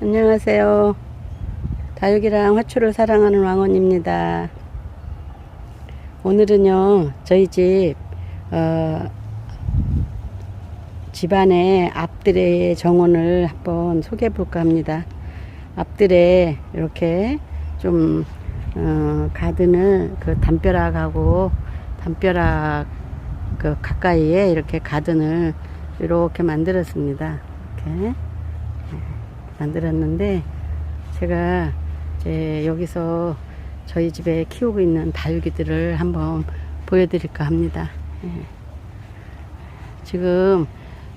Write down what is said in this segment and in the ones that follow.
안녕하세요. 다육이랑 화초를 사랑하는 왕원입니다. 오늘은요, 저희 집, 어, 집안의 앞들의 정원을 한번 소개해 볼까 합니다. 앞들에 이렇게 좀, 어, 가든을 그 담벼락하고 담벼락 그 가까이에 이렇게 가든을 이렇게 만들었습니다. 이렇게. 만들었는데 제가 이제 여기서 저희 집에 키우고 있는 다육이들을 한번 보여드릴까 합니다. 예. 지금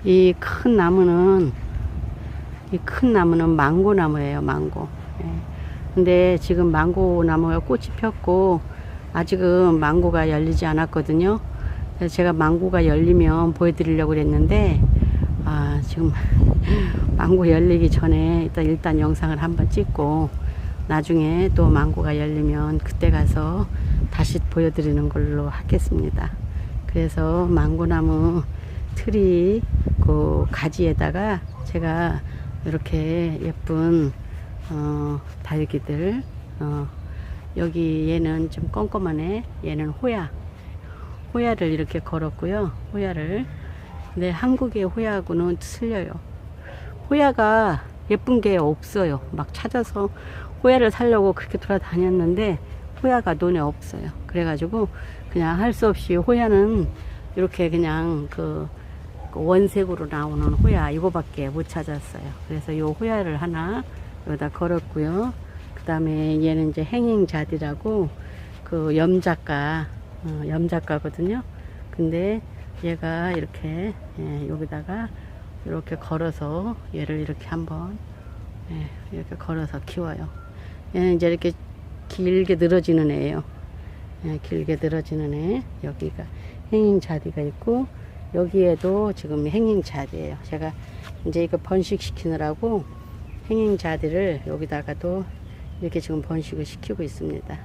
이 큰 나무는 이 큰 나무는 망고 나무예요, 망고. 예. 근데 지금 망고 나무가 꽃이 폈고 아직은 망고가 열리지 않았거든요. 제가 망고가 열리면 보여드리려고 그랬는데 아, 지금 망고 열리기 전에 일단, 일단 영상을 한번 찍고 나중에 또 망고가 열리면 그때 가서 다시 보여드리는 걸로 하겠습니다. 그래서 망고나무 틀이 그 가지에다가 제가 이렇게 예쁜 어, 다육이들 어, 여기 얘는 좀 껌껌하네. 얘는 호야. 호야를 이렇게 걸었고요. 호야를 근데 한국의 호야하고는 틀려요. 호야가 예쁜 게 없어요. 막 찾아서 호야를 살려고 그렇게 돌아다녔는데 호야가 눈에 없어요. 그래가지고 그냥 할 수 없이 호야는 이렇게 그냥 그, 그 원색으로 나오는 호야 이거밖에 못 찾았어요. 그래서 요 호야를 하나 여기다 걸었고요. 그 다음에 얘는 이제 행잉자디라고 그 염작가 어, 염작가거든요. 근데 얘가 이렇게 예, 여기다가 이렇게 걸어서 얘를 이렇게 한번 예, 이렇게 걸어서 키워요. 얘는 이제 이렇게 길게 늘어지는 애예요. 예, 길게 늘어지는 애 여기가 행잉자디가 있고 여기에도 지금 행잉자디예요. 제가 이제 이거 번식시키느라고 행잉자디를 여기다가도 이렇게 지금 번식을 시키고 있습니다.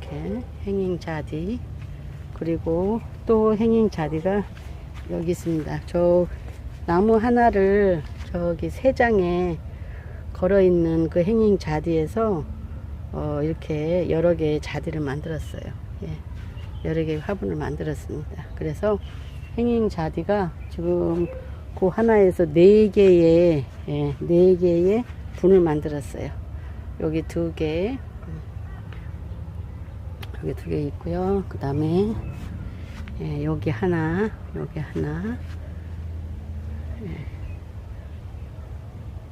이렇게 행잉자디 그리고 또 행잉 자리가 여기 있습니다. 저 나무 하나를 저기 세 장에 걸어 있는 그 행잉 자디에서 어 이렇게 여러 개의 자디를 만들었어요. 예. 여러 개의 화분을 만들었습니다. 그래서 행잉 자디가 지금 그 하나에서 네 개의 예, 네 개의 분을 만들었어요. 여기 두 개, 여기 두 개 있고요. 그 다음에 예, 여기 하나, 여기 하나. 예.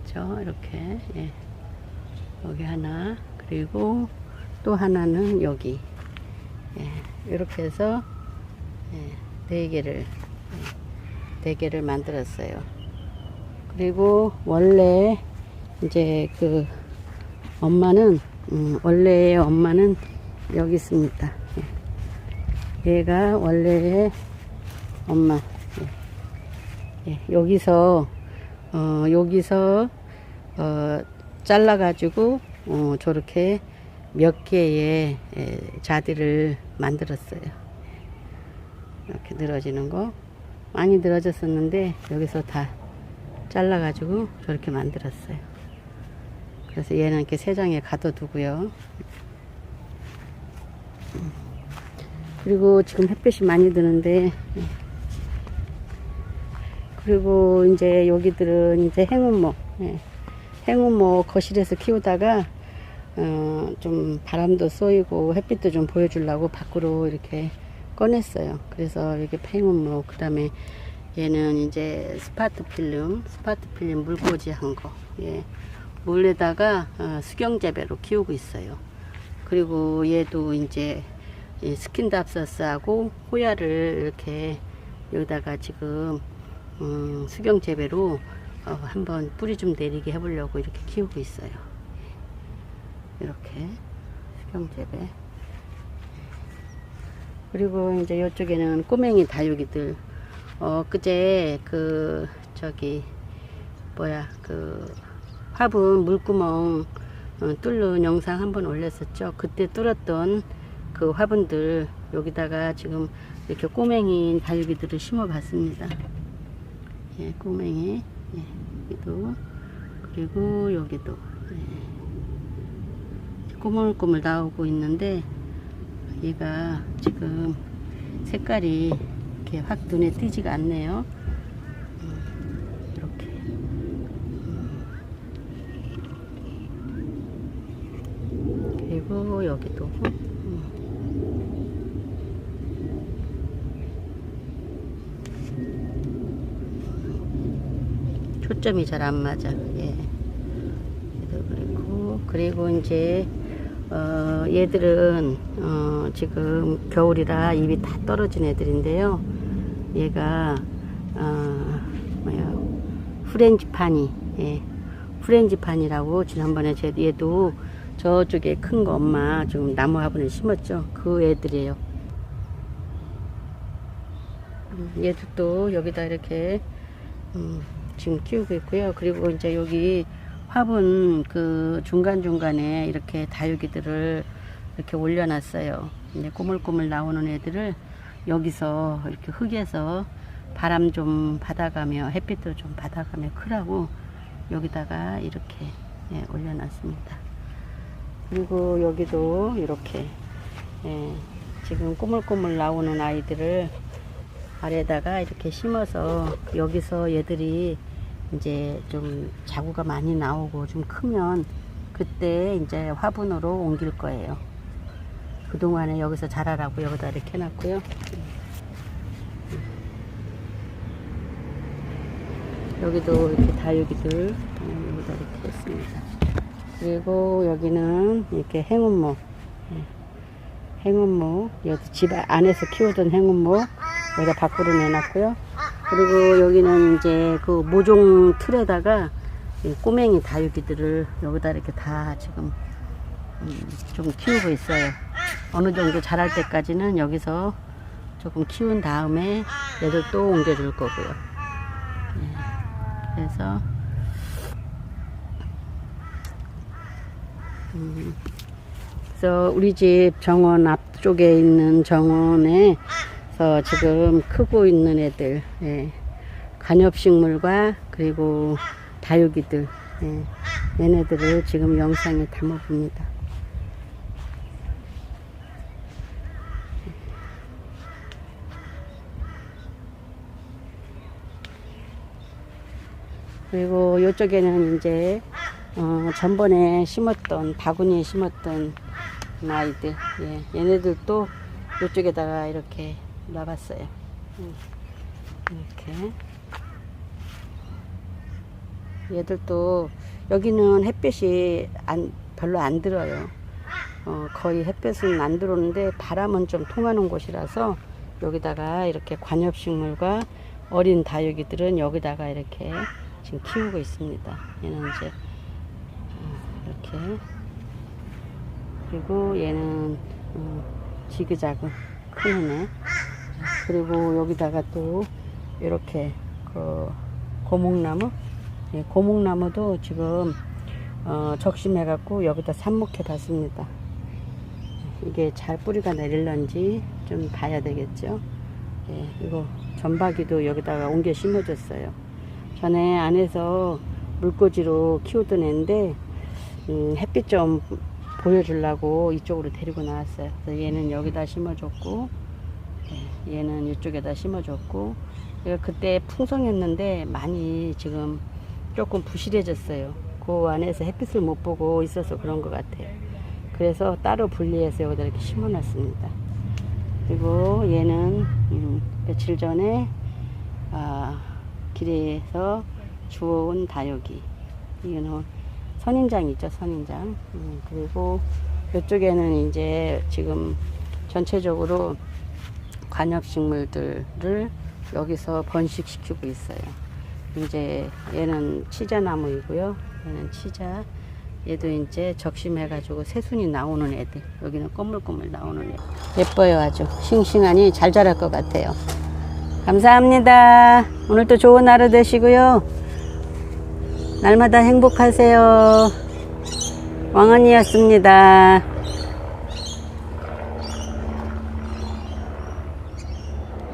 저 이렇게 예. 여기 하나 그리고 또 하나는 여기 예. 이렇게 해서 예. 네 개를 예. 네 개를 만들었어요. 그리고 원래 이제 그 엄마는 음, 원래의 엄마는 여기 있습니다. 예. 얘가 원래의 엄마. 예. 예. 여기서 어, 여기서 어, 잘라 가지고 어, 저렇게 몇 개의 예, 자들을 만들었어요. 이렇게 늘어지는 거 많이 늘어졌었는데 여기서 다 잘라 가지고 저렇게 만들었어요. 그래서 얘는 이렇게 세 장에 가둬두고요. 그리고 지금 햇볕이 많이 드는데 그리고 이제 여기들은 이제 행운모 예. 행운모 거실에서 키우다가 어, 좀 바람도 쏘이고 햇빛도 좀 보여주려고 밖으로 이렇게 꺼냈어요. 그래서 이렇게 행운모 그 다음에 얘는 이제 스파트 필름 스파트 필름 물꽂이 한 거. 예. 물에다가 어, 수경 재배로 키우고 있어요. 그리고 얘도 이제 이 스킨답서스하고 호야를 이렇게 여기다가 지금 음, 수경 재배로 어, 한번 뿌리 좀 내리게 해보려고 이렇게 키우고 있어요. 이렇게 수경 재배. 그리고 이제 이쪽에는 꼬맹이 다육이들. 어 그제 그 저기 뭐야 그 화분 물구멍 어, 뚫는 영상 한번 올렸었죠. 그때 뚫었던 그 화분들 여기다가 지금 이렇게 꼬맹이 다육이들을 심어 봤습니다. 예, 꼬맹이. 예, 여기도 그리고 여기도 네. 꼬물꼬물 나오고 있는데 얘가 지금 색깔이 이렇게 확 눈에 띄지가 않네요. 그리고 여기도 음. 초점이 잘 안 맞아. 예. 그리고 그리고 이제 어, 얘들은 어, 지금 겨울이라 잎이 다 떨어진 애들인데요. 얘가 어, 뭐야 프렌지파니, 예, 프렌지판이라고 지난번에 제 얘도 저쪽에 큰 거 엄마 지금 나무 화분에 심었죠. 그 애들이에요. 음, 얘도 또 여기다 이렇게 음, 지금 키우고 있고요. 그리고 이제 여기 화분 그 중간중간에 이렇게 다육이들을 이렇게 올려놨어요. 이제 꼬물꼬물 나오는 애들을 여기서 이렇게 흙에서 바람 좀 받아가며 햇빛도 좀 받아가며 크라고 여기다가 이렇게 예, 올려놨습니다. 그리고 여기도 이렇게 예, 지금 꼬물꼬물 나오는 아이들을 아래다가 이렇게 심어서 여기서 얘들이 이제 좀 자구가 많이 나오고 좀 크면 그때 이제 화분으로 옮길 거예요. 그동안에 여기서 자라라고 여기다 이렇게 해놨고요. 여기도 이렇게 다육이들 음, 여기다 이렇게 했습니다. 그리고 여기는 이렇게 행운모 예, 행운모 여기 집 안에서 키우던 행운모 여기다 밖으로 내놨고요. 그리고 여기는 이제 그 모종 틀에다가 이 꼬맹이 다육이들을 여기다 이렇게 다 지금 음, 좀 키우고 있어요. 어느 정도 자랄 때까지는 여기서 조금 키운 다음에 얘들 또 옮겨줄 거고요. 예, 그래서 음, 그래서 우리 집 정원 앞쪽에 있는 정원에 서 지금 크고 있는 애들, 예. 관엽식물과 그리고 다육이들, 예. 얘네들을 지금 영상에 담아 봅니다. 그리고 이쪽에는 이제 어, 전번에 심었던 바구니에 심었던 아이들, 예. 얘네들도 이쪽에다가 이렇게 놔봤어요. 음, 이렇게. 얘들도 여기는 햇빛이 안, 별로 안 들어요. 어, 거의 햇빛은 안 들어오는데 바람은 좀 통하는 곳이라서 여기다가 이렇게 관엽식물과 어린 다육이들은 여기다가 이렇게 지금 키우고 있습니다. 얘는 이제 어, 이렇게 그리고 얘는 어, 지그자그 큰 애네. 그리고 여기다가 또 이렇게 그 고목나무, 예, 고목나무도 지금 어, 적심해 갖고 여기다 삽목해 봤습니다. 이게 잘 뿌리가 내릴런지 좀 봐야 되겠죠. 예, 이거 전박이도 여기다가 옮겨 심어줬어요. 전에 안에서 물꽂이로 키우던 애인데 음, 햇빛 좀 보여주려고 이쪽으로 데리고 나왔어요. 그래서 얘는 여기다 심어줬고, 예, 얘는 이쪽에다 심어줬고, 그때 풍성했는데 많이 지금 조금 부실해졌어요. 그 안에서 햇빛을 못 보고 있어서 그런 것 같아요. 그래서 따로 분리해서 여기다 이렇게 심어놨습니다. 그리고 얘는 음, 며칠 전에 아, 길에서 주워온 다육이. 이거는 선인장 있죠, 선인장. 음, 그리고 이쪽에는 이제 지금 전체적으로 관엽식물들을 여기서 번식시키고 있어요. 이제 얘는 치자나무이고요. 얘는 치자. 얘도 이제 적심해가지고 새순이 나오는 애들. 여기는 꼬물꼬물 나오는 애들. 예뻐요, 아주. 싱싱하니 잘 자랄 것 같아요. 감사합니다. 오늘도 좋은 하루 되시고요. 날마다 행복하세요. 왕언니였습니다.